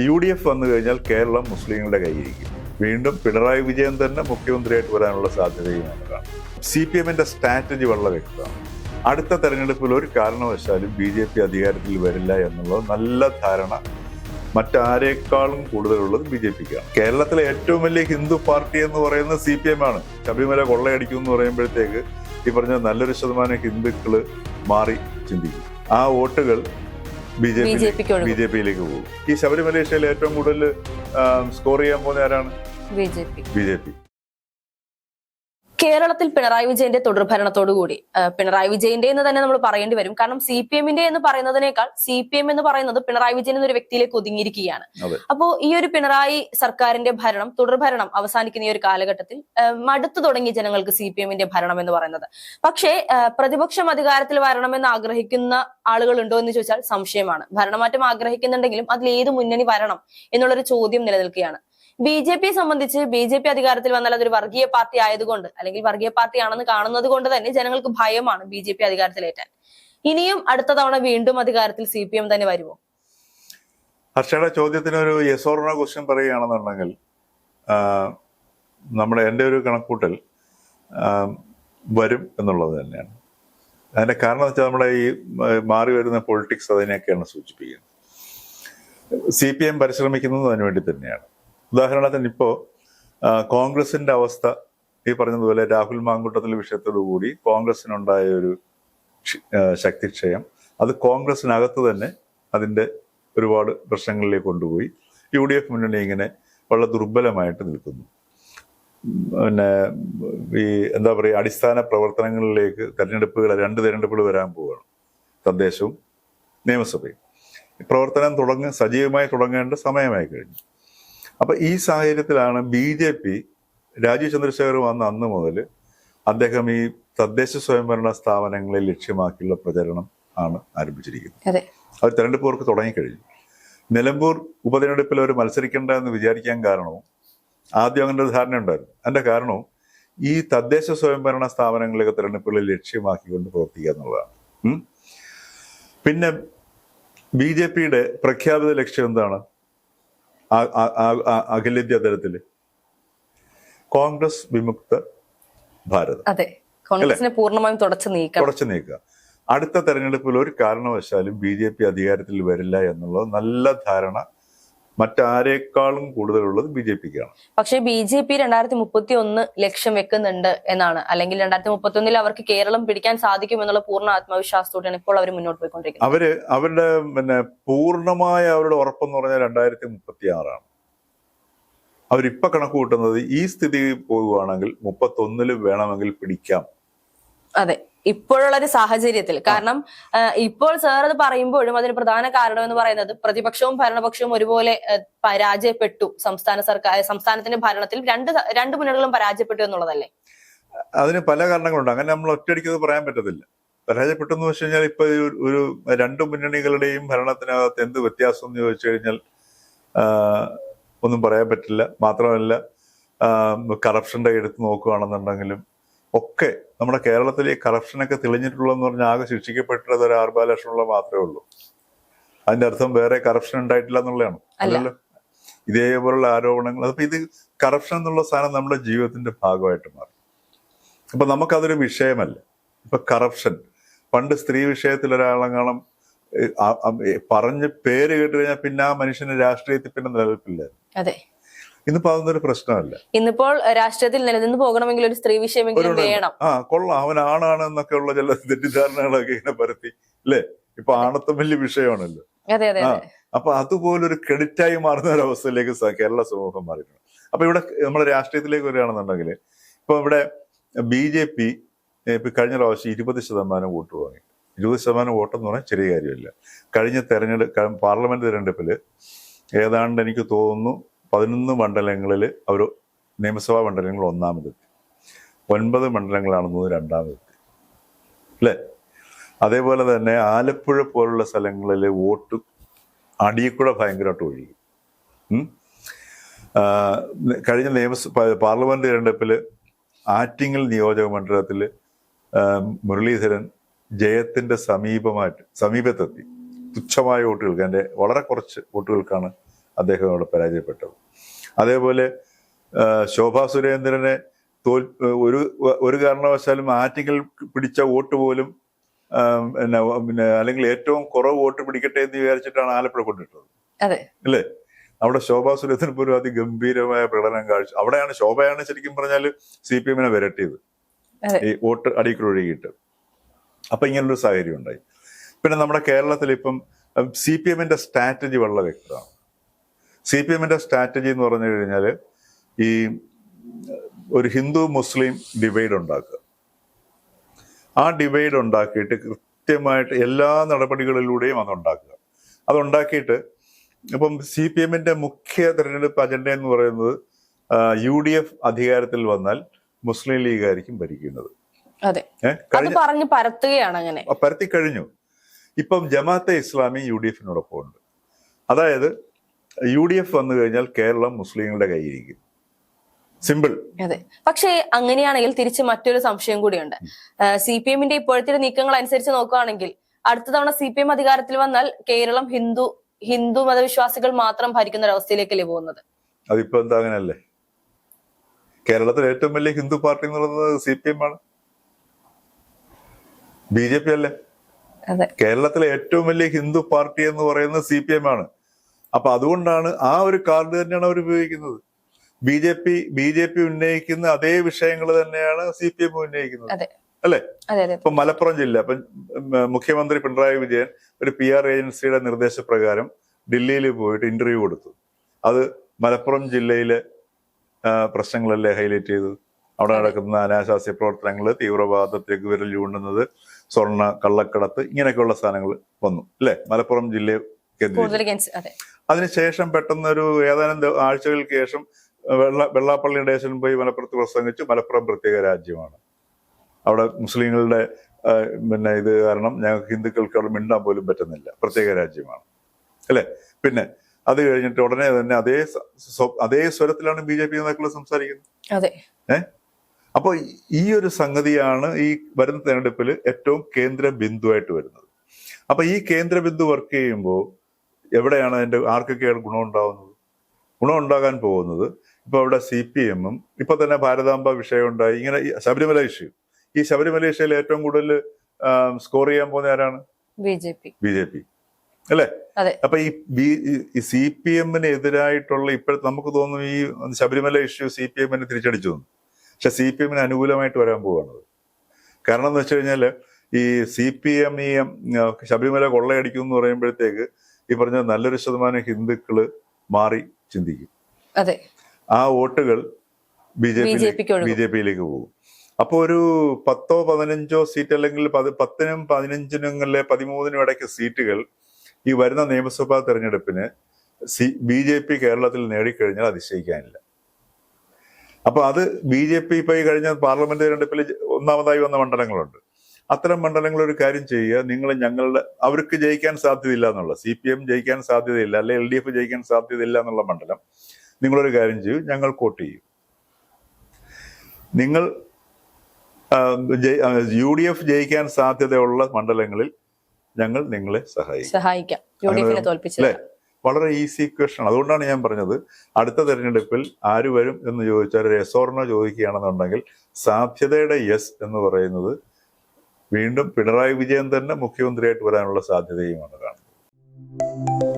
U D F വന്നു കഴിഞ്ഞാൽ കേരളം മുസ്ലിങ്ങളുടെ കയ്യിരിക്കും വീണ്ടും പിണറായി വിജയൻ തന്നെ മുഖ്യമന്ത്രിയായിട്ട് വരാനുള്ള സാധ്യതയും നമുക്കാണ് സി പി എമ്മിന്റെ സ്ട്രാറ്റജി വളരെ വ്യക്തമാണ്. അടുത്ത തെരഞ്ഞെടുപ്പിൽ ഒരു കാരണവശാലും ബി ജെ പി അധികാരത്തിൽ വരില്ല എന്നുള്ളത് നല്ല ധാരണ. മറ്റാരേക്കാളും കൂടുതലുള്ളത് ബി ജെ പിക്കാണ്. കേരളത്തിലെ ഏറ്റവും വലിയ ഹിന്ദു പാർട്ടി എന്ന് പറയുന്നത് സി പി എം ആണ് ശബരിമല കൊള്ളയടിക്കും എന്ന് പറയുമ്പോഴത്തേക്ക് ഈ പറഞ്ഞ നല്ലൊരു ശതമാനം ഹിന്ദുക്കൾ മാറി ചിന്തിക്കും. ആ വോട്ടുകൾ ബി ജെ പിക്ക് ബി ജെ പിയിലേക്ക് പോകും. ഈ ശബരിമല വിഷയത്തിൽ ഏറ്റവും കൂടുതൽ സ്കോർ ചെയ്യാൻ പോകുന്ന ആരാണ്? B J P. B J P. കേരളത്തിൽ പിണറായി വിജയന്റെ തുടർഭരണത്തോടുകൂടി പിണറായി വിജയന്റെ എന്ന് തന്നെ നമ്മൾ പറയേണ്ടി വരും. കാരണം സി പി എമ്മിന്റെ എന്ന് പറയുന്നതിനേക്കാൾ സി പി എം എന്ന് പറയുന്നത് പിണറായി വിജയൻ എന്നൊരു വ്യക്തിയിലേക്ക് ഒതുങ്ങിയിരിക്കുകയാണ്. അപ്പോ ഈ ഒരു പിണറായി സർക്കാരിന്റെ ഭരണം തുടർഭരണം അവസാനിക്കുന്ന ഈ ഒരു കാലഘട്ടത്തിൽ മടുത്തു തുടങ്ങി ജനങ്ങൾക്ക് സി പി എമ്മിന്റെ ഭരണം എന്ന് പറയുന്നത്. പക്ഷേ പ്രതിപക്ഷം അധികാരത്തിൽ വരണമെന്ന് ആഗ്രഹിക്കുന്ന ആളുകളുണ്ടോ എന്ന് ചോദിച്ചാൽ സംശയമാണ്. ഭരണമാറ്റം ആഗ്രഹിക്കുന്നുണ്ടെങ്കിലും അതിൽ ഏത് മുന്നണി വരണം എന്നുള്ളൊരു ചോദ്യം നിലനിൽക്കുകയാണ്. ബി ജെ പിയെ സംബന്ധിച്ച് ബി ജെ പി അധികാരത്തിൽ വന്നാൽ അതൊരു വർഗീയ പാർട്ടി ആയതുകൊണ്ട് അല്ലെങ്കിൽ വർഗീയ പാർട്ടി ആണെന്ന് കാണുന്നത് കൊണ്ട് തന്നെ ജനങ്ങൾക്ക് ഭയമാണ് ബി ജെ പി അധികാരത്തിലേറ്റാൻ ഇനിയും അടുത്ത തവണ വീണ്ടും അധികാരത്തിൽ സി പി എം തന്നെ വരുമോ? ഹർഷയുടെ ചോദ്യത്തിന് ഒരു യെസ് ക്വസ്റ്റ്യൻ പറയുകയാണെന്നുണ്ടെങ്കിൽ നമ്മുടെ എന്റെ ഒരു കണക്കൂട്ടൽ വരും എന്നുള്ളത് തന്നെയാണ്. അതിന്റെ കാരണം വെച്ചാൽ നമ്മുടെ ഈ മാറി വരുന്ന പൊളിറ്റിക്സ് അതിനെയൊക്കെയാണ് സൂചിപ്പിക്കുന്നത്. സി പി എം പരിശ്രമിക്കുന്നത് അതിനുവേണ്ടി തന്നെയാണ്. ഉദാഹരണത്തിന് ഇപ്പോ കോൺഗ്രസിന്റെ അവസ്ഥ ഈ പറഞ്ഞതുപോലെ രാഹുൽ മാങ്കൂട്ടത്തിൽ വിഷയത്തോടുകൂടി കോൺഗ്രസിനുണ്ടായ ഒരു ശക്തിക്ഷയം. അത് കോൺഗ്രസിനകത്ത് തന്നെ അതിന്റെ ഒരുപാട് പ്രശ്നങ്ങളിലേക്ക് കൊണ്ടുപോയി. യു ഡി എഫ് മുന്നണി ഇങ്ങനെ വളരെ ദുർബലമായിട്ട് നിൽക്കുന്നു. പിന്നെ ഈ എന്താ പറയുക അടിസ്ഥാന പ്രവർത്തനങ്ങളിലേക്ക് തെരഞ്ഞെടുപ്പുകൾ രണ്ട് തെരഞ്ഞെടുപ്പുകൾ വരാൻ പോവുകയാണ്. തദ്ദേശവും നിയമസഭയും. പ്രവർത്തനം തുടങ്ങി സജീവമായി തുടങ്ങേണ്ട സമയമായി കഴിഞ്ഞു. അപ്പൊ ഈ സാഹചര്യത്തിലാണ് B J P Rajeev Chandrasekhar വന്ന അന്ന് മുതൽ അദ്ദേഹം ഈ തദ്ദേശ സ്വയംഭരണ സ്ഥാപനങ്ങളെ ലക്ഷ്യമാക്കിയുള്ള പ്രചരണം ആണ് ആരംഭിച്ചിരിക്കുന്നത്. അതെ. അവർ തെരഞ്ഞെടുപ്പ് വർക്ക് തുടങ്ങിക്കഴിഞ്ഞു. നിലമ്പൂർ ഉപതെരഞ്ഞെടുപ്പിൽ അവർ മത്സരിക്കേണ്ട എന്ന് വിചാരിക്കാൻ കാരണവും ആദ്യം അങ്ങനെ ഒരു ധാരണ ഉണ്ടായിരുന്നു. അതിന്റെ കാരണവും ഈ തദ്ദേശ സ്വയംഭരണ സ്ഥാപനങ്ങളിലൊക്കെ തെരഞ്ഞെടുപ്പുകളിൽ ലക്ഷ്യമാക്കിക്കൊണ്ട് പ്രവർത്തിക്കുക എന്നുള്ളതാണ്. പിന്നെ ബി ജെ പിയുടെ പ്രഖ്യാപിത ലക്ഷ്യം എന്താണ്? അഖിലേന്ത്യാ തലത്തിൽ കോൺഗ്രസ് വിമുക്ത ഭാരതം. അതെ. കോൺഗ്രസിനെ പൂർണമായും തുടച്ചു നീക്കുക തുടച്ചു നീക്കുക. അടുത്ത തെരഞ്ഞെടുപ്പിൽ ഒരു കാരണവശാലും ബി ജെ പി അധികാരത്തിൽ വരില്ല എന്നുള്ളത് നല്ല ധാരണ മറ്റാരേക്കാളും കൂടുതലുള്ളത് ബി ജെ പിക്കാണ്. പക്ഷേ ബി ജെ പി രണ്ടായിരത്തി മുപ്പത്തി ഒന്ന് ലക്ഷ്യം വെക്കുന്നുണ്ട് എന്നാണ്. അല്ലെങ്കിൽ രണ്ടായിരത്തി മുപ്പത്തി ഒന്നിൽ അവർക്ക് കേരളം പിടിക്കാൻ സാധിക്കും എന്നുള്ള പൂർണ ആത്മവിശ്വാസത്തോടെയാണ് ഇപ്പോൾ അവർ മുന്നോട്ട് പോയിക്കൊണ്ടിരിക്കുന്നത്. അവർ അവരുടെ പിന്നെ പൂർണമായ അവരുടെ ഉറപ്പെന്ന് പറഞ്ഞാൽ രണ്ടായിരത്തി മുപ്പത്തി ആറാണ് അവരിപ്പൊ കണക്ക് കൂട്ടുന്നത് ഈ സ്ഥിതി പോവുകയാണെങ്കിൽ മുപ്പത്തൊന്നിൽ വേണമെങ്കിൽ പിടിക്കാം. അതെ. ഇപ്പോഴുള്ള ഒരു സാഹചര്യത്തിൽ കാരണം ഇപ്പോൾ സാർ അത് പറയുമ്പോഴും അതിന് പ്രധാന കാരണം എന്ന് പറയുന്നത് പ്രതിപക്ഷവും ഭരണപക്ഷവും ഒരുപോലെ പരാജയപ്പെട്ടു. സംസ്ഥാന സർക്കാർ സംസ്ഥാനത്തിന്റെ ഭരണത്തിൽ രണ്ട് രണ്ട് മുന്നണികളും പരാജയപ്പെട്ടു എന്നുള്ളതല്ലേ? അതിന് പല കാരണങ്ങളുണ്ട്. അങ്ങനെ നമ്മൾ ഒറ്റയടിക്ക് അത് പറയാൻ പറ്റത്തില്ല. പരാജയപ്പെട്ടു എന്ന് വെച്ച് കഴിഞ്ഞാൽ ഇപ്പൊ ഒരു രണ്ട് മുന്നണികളുടെയും ഭരണത്തിനകത്ത് എന്ത് വ്യത്യാസം എന്ന് ചോദിച്ചു കഴിഞ്ഞാൽ ഒന്നും പറയാൻ പറ്റില്ല. മാത്രമല്ല കറപ്ഷന്റെ എടുത്ത് നോക്കുകയാണെന്നുണ്ടെങ്കിലും ഒക്കെ നമ്മുടെ കേരളത്തിൽ ഈ കറപ്ഷനൊക്കെ തെളിഞ്ഞിട്ടുള്ളതെന്ന് പറഞ്ഞാൽ ആകെ ശിക്ഷിക്കപ്പെട്ടത് ഒരു ആർ ബാലകൃഷ്ണനുള്ള മാത്രമേ ഉള്ളൂ. അതിന്റെ അർത്ഥം വേറെ കറപ്ഷൻ ഉണ്ടായിട്ടില്ല എന്നുള്ളതാണ്. അല്ലല്ലോ ഇതേപോലുള്ള ആരോപണങ്ങൾ. അപ്പൊ ഇത് കറപ്ഷൻ എന്നുള്ള സാധനം നമ്മുടെ ജീവിതത്തിന്റെ ഭാഗമായിട്ട് മാറി. അപ്പൊ നമുക്കതൊരു വിഷയമല്ല. ഇപ്പൊ കറപ്ഷൻ പണ്ട് സ്ത്രീ വിഷയത്തിൽ ഒരാളെങ്ങാണം പറഞ്ഞ് പേര് കേട്ട് കഴിഞ്ഞാൽ പിന്നെ ആ മനുഷ്യന് രാഷ്ട്രീയത്തിൽ പിന്നെ നിലനിൽപ്പില്ലായിരുന്നു. ഇന്നിപ്പോ അതൊന്നൊരു ഒരു പ്രശ്നമല്ല. ഇന്നിപ്പോൾ രാഷ്ട്രീയത്തിൽ നിലനിന്ന് പോകണമെങ്കിൽ ഒരു സ്ത്രീ വിഷയമെങ്കിലും വേണം. ആ കൊള്ളാം. അവൻ ആണാണ് എന്നൊക്കെ ഉള്ള ചില തെറ്റിദ്ധാരണകളൊക്കെ ഇങ്ങനെ പരത്തി അല്ലേ ഇപ്പൊ ആണത്വം വലിയ വിഷയമാണല്ലോ. അപ്പൊ അതുപോലൊരു ക്രെഡിറ്റായി മാറുന്ന ഒരു അവസ്ഥയിലേക്ക് കേരള സമൂഹം മാറിയിട്ടുണ്ട്. അപ്പൊ ഇവിടെ നമ്മുടെ രാഷ്ട്രീയത്തിലേക്ക് വരികയാണെന്നുണ്ടെങ്കിൽ ഇപ്പൊ ഇവിടെ ബി ജെ പി ഇപ്പൊ കഴിഞ്ഞ പ്രാവശ്യം ഇരുപത് ശതമാനം വോട്ട് വാങ്ങി. ഇരുപത് ശതമാനം വോട്ടെന്ന് പറഞ്ഞാൽ ചെറിയ കാര്യമില്ല. കഴിഞ്ഞ തെരഞ്ഞെടുപ്പ് പാർലമെന്റ് തെരഞ്ഞെടുപ്പിൽ ഏതാണ്ട് എനിക്ക് തോന്നുന്നു പതിനൊന്ന് മണ്ഡലങ്ങളിൽ അവർ നിയമസഭാ മണ്ഡലങ്ങൾ ഒന്നാമതെത്തി ഒൻപത് മണ്ഡലങ്ങളാണെന്ന് രണ്ടാമതെത്തി അല്ലേ? അതേപോലെ തന്നെ ആലപ്പുഴ പോലുള്ള സ്ഥലങ്ങളിൽ വോട്ട് അടിയക്കൂടെ ഭയങ്കരമായിട്ട് ഒഴുകി. കഴിഞ്ഞ നിയമസഭ പാർലമെന്റ് തിരഞ്ഞെടുപ്പിൽ ആറ്റിങ്ങൽ നിയോജക മണ്ഡലത്തിൽ മുരളീധരൻ ജയത്തിന്റെ സമീപമായിട്ട് സമീപത്തെത്തി. തുച്ഛമായ വോട്ടുകൾക്ക് എന്റെ വളരെ കുറച്ച് വോട്ടുകൾക്കാണ് അദ്ദേഹം അവിടെ പരാജയപ്പെട്ടത് അതേപോലെ ശോഭ സുരേന്ദ്രനെ തോൽ ഒരു ഒരു കാരണവശാലും ആറ്റിങ്ങൽ പിടിച്ച വോട്ട് പോലും പിന്നെ പിന്നെ അല്ലെങ്കിൽ ഏറ്റവും കുറവ് വോട്ട് പിടിക്കട്ടെ എന്ന് വിചാരിച്ചിട്ടാണ് ആലപ്പുഴ കൊണ്ടിട്ടത്. അതെ. അല്ലേ? അവിടെ ശോഭാ സുരേന്ദ്രൻ പോലും അതിഗംഭീരമായ പ്രകടനം കാഴ്ച അവിടെയാണ് ശോഭയാണ് ശരിക്കും പറഞ്ഞാൽ സി പി എമ്മിനെ വിരട്ടിയത്. ഈ വോട്ട് അടിക്കലൊഴുകിയിട്ട് അപ്പൊ ഇങ്ങനൊരു സാഹചര്യം ഉണ്ടായി. പിന്നെ നമ്മുടെ കേരളത്തിൽ ഇപ്പം സി പി എമ്മിന്റെ സ്ട്രാറ്റജി വളരെ വ്യക്തമാണ്. സി പി എമ്മിന്റെ സ്ട്രാറ്റജി എന്ന് പറഞ്ഞു കഴിഞ്ഞാൽ ഈ ഒരു ഹിന്ദു മുസ്ലിം ഡിവൈഡ് ഉണ്ടാക്കുക. ആ ഡിവൈഡ് ഉണ്ടാക്കിയിട്ട് കൃത്യമായിട്ട് എല്ലാ നടപടികളിലൂടെയും അത് ഉണ്ടാക്കുക. അതുണ്ടാക്കിയിട്ട് ഇപ്പം സി പി എമ്മിന്റെ മുഖ്യ തെരഞ്ഞെടുപ്പ് അജണ്ട എന്ന് പറയുന്നത് യു ഡി എഫ് അധികാരത്തിൽ വന്നാൽ മുസ്ലിം ലീഗ് ആയിരിക്കും ഭരിക്കുന്നത്. കഴിഞ്ഞ പരത്തുകയാണ് അങ്ങനെ. പരത്തി കഴിഞ്ഞു. ഇപ്പം ജമാഅത്തെ ഇസ്ലാമി യു ഡി എഫിനോടൊപ്പം ഉണ്ട് അതായത് യു ഡി എഫ് വന്നു കഴിഞ്ഞാൽ കേരളം മുസ്ലിങ്ങളുടെ കയ്യിരിക്കും സിമ്പിൾ. അതെ. പക്ഷേ അങ്ങനെയാണെങ്കിൽ തിരിച്ച് മറ്റൊരു സംശയം കൂടിയുണ്ട്. സി പി എമ്മിന്റെ ഇപ്പോഴത്തെ നീക്കങ്ങൾ അനുസരിച്ച് നോക്കുകയാണെങ്കിൽ അടുത്ത തവണ സി പി എം അധികാരത്തിൽ വന്നാൽ കേരളം ഹിന്ദു ഹിന്ദു മതവിശ്വാസികൾ മാത്രം ഭരിക്കുന്ന ഒരു അവസ്ഥയിലേക്കല്ലേ പോകുന്നത്? അതിപ്പോ എന്താ അങ്ങനല്ലേ? കേരളത്തിലെ ഏറ്റവും വലിയ ഹിന്ദു പാർട്ടി എന്ന് പറയുന്നത് സി പി എം ആണ്. ബി ജെ പി അല്ലേ? കേരളത്തിലെ ഏറ്റവും വലിയ ഹിന്ദു പാർട്ടി എന്ന് പറയുന്നത് സി പി എം ആണ്. അപ്പൊ അതുകൊണ്ടാണ് ആ ഒരു കാർഡ് തന്നെയാണ് അവർ ഉപയോഗിക്കുന്നത്. B J P B J P ഉന്നയിക്കുന്ന അതേ വിഷയങ്ങൾ തന്നെയാണ് സി പി എം ഉന്നയിക്കുന്നത്. അല്ലെ? ഇപ്പൊ മലപ്പുറം ജില്ല ഇപ്പൊ മുഖ്യമന്ത്രി പിണറായി വിജയൻ ഒരു പി ആർ ഏജൻസിയുടെ നിർദ്ദേശപ്രകാരം ഡൽഹിയിൽ പോയിട്ട് ഇന്റർവ്യൂ കൊടുത്തു. അത് മലപ്പുറം ജില്ലയിലെ പ്രശ്നങ്ങളല്ലേ ഹൈലൈറ്റ് ചെയ്തത് അവിടെ നടക്കുന്ന അനാശാസ്യ പ്രവർത്തനങ്ങൾ തീവ്രവാദത്തേക്ക് വിരൽ ചൂണ്ടുന്നത് സ്വർണ കള്ളക്കടത്ത് ഇങ്ങനെയൊക്കെയുള്ള സാധനങ്ങൾ വന്നു. അല്ലെ? മലപ്പുറം ജില്ലയെ കേന്ദ്രീകരിച്ച്. അതിനുശേഷം പെട്ടെന്ന് ഒരു ഏതാനും ആഴ്ചകൾക്ക് ശേഷം വെള്ള വെള്ളാപ്പള്ളി സ്റ്റേഷനിൽ പോയി മലപ്പുറത്ത് പ്രസംഗിച്ചു. മലപ്പുറം പ്രത്യേക രാജ്യമാണ്. അവിടെ മുസ്ലിങ്ങളുടെ പിന്നെ ഇത് കാരണം ഞങ്ങൾക്ക് ഹിന്ദുക്കൾക്ക് അവിടെ മിണ്ടാൻ പോലും പറ്റുന്നില്ല. പ്രത്യേക രാജ്യമാണ്. അല്ലേ? പിന്നെ അത് കഴിഞ്ഞിട്ട് ഉടനെ തന്നെ അതേ അതേ സ്വരത്തിലാണ് ബി ജെ പി നേതാക്കൾ സംസാരിക്കുന്നത്. അതെ. അപ്പൊ ഈ ഒരു സംഗതിയാണ് ഈ വരുന്ന തെരഞ്ഞെടുപ്പിൽ ഏറ്റവും കേന്ദ്ര ബിന്ദുവായിട്ട് വരുന്നത്. അപ്പൊ ഈ കേന്ദ്ര ബിന്ദു വർക്ക് ചെയ്യുമ്പോൾ എവിടെയാണ് അതിന്റെ ആർക്കൊക്കെ ഗുണം ഉണ്ടാവുന്നത്? ഗുണം ഉണ്ടാകാൻ പോകുന്നത് ഇപ്പൊ അവിടെ സി പി എമ്മും ഇപ്പൊ തന്നെ ഭാരതാംബ വിഷയമുണ്ടായി ഇങ്ങനെ ശബരിമല ഇഷ്യൂ ഈ ശബരിമല ഇഷ്യയിൽ ഏറ്റവും കൂടുതൽ സ്കോർ ചെയ്യാൻ പോകുന്ന ആരാണ്? B J P. B J P. അല്ലേ. അപ്പൊ ഈ ബി സി പി എമ്മിന് എതിരായിട്ടുള്ള ഇപ്പോഴത്തെ നമുക്ക് തോന്നുന്നു ഈ ശബരിമല ഇഷ്യൂ സി പി എമ്മിനെ തിരിച്ചടിച്ചു തന്നു പക്ഷെ സി പി എമ്മിന് അനുകൂലമായിട്ട് വരാൻ പോവാണത്. കാരണം എന്ന് വെച്ച് കഴിഞ്ഞാൽ ഈ സി പി എം ഈ ശബരിമല കൊള്ളയടിക്കും എന്ന് പറയുമ്പോഴത്തേക്ക് ഈ പറഞ്ഞ നല്ലൊരു ശതമാനം ഹിന്ദുക്കൾ മാറി ചിന്തിക്കും. അതെ. ആ വോട്ടുകൾ ബി ജെ ഒഴുകും. ബി ജെ പിയിലേക്ക് പോകും. അപ്പോൾ ഒരു പത്തോ പതിനഞ്ചോ സീറ്റ് അല്ലെങ്കിൽ പത്- പത്തിനും പതിനഞ്ചിനും അല്ലെ പതിമൂന്നിനും ഇടയ്ക്ക് സീറ്റുകൾ ഈ വരുന്ന നിയമസഭാ തെരഞ്ഞെടുപ്പിന് സി ബി ജെ പി കേരളത്തിൽ നേടിക്കഴിഞ്ഞാൽ അതിശയിക്കാനില്ല. അപ്പൊ അത് ബി ജെ പി ഇപ്പൊ ഈ കഴിഞ്ഞ പാർലമെന്റ് തെരഞ്ഞെടുപ്പിൽ ഒന്നാമതായി വന്ന മണ്ഡലങ്ങളുണ്ട്. അത്തരം മണ്ഡലങ്ങൾ ഒരു കാര്യം ചെയ്യുക. നിങ്ങൾ ഞങ്ങളുടെ അവർക്ക് ജയിക്കാൻ സാധ്യതയില്ല എന്നുള്ള സി പി എം ജയിക്കാൻ സാധ്യതയില്ല അല്ലെ എൽ ഡി എഫ് ജയിക്കാൻ സാധ്യതയില്ല എന്നുള്ള മണ്ഡലം നിങ്ങളൊരു കാര്യം ചെയ്യൂ. ഞങ്ങൾ വോട്ട് ചെയ്യും. നിങ്ങൾ യു ഡി എഫ് ജയിക്കാൻ സാധ്യതയുള്ള മണ്ഡലങ്ങളിൽ ഞങ്ങൾ നിങ്ങളെ സഹായിക്കും. സഹായിക്കാം. അല്ലേ? വളരെ ഈസി ക്വസ്റ്റൻ അതുകൊണ്ടാണ് ഞാൻ പറഞ്ഞത് അടുത്ത തെരഞ്ഞെടുപ്പിൽ ആര് വരും എന്ന് ചോദിച്ചാൽ ഒരു എസ് ഓർണോ ചോദിക്കുകയാണെന്നുണ്ടെങ്കിൽ സാധ്യതയുടെ യെസ് എന്ന് പറയുന്നത് വീണ്ടും പിണറായി വിജയൻ തന്നെ മുഖ്യമന്ത്രിയായിട്ട് വരാനുള്ള സാധ്യതയുമാണ് കാണുന്നത്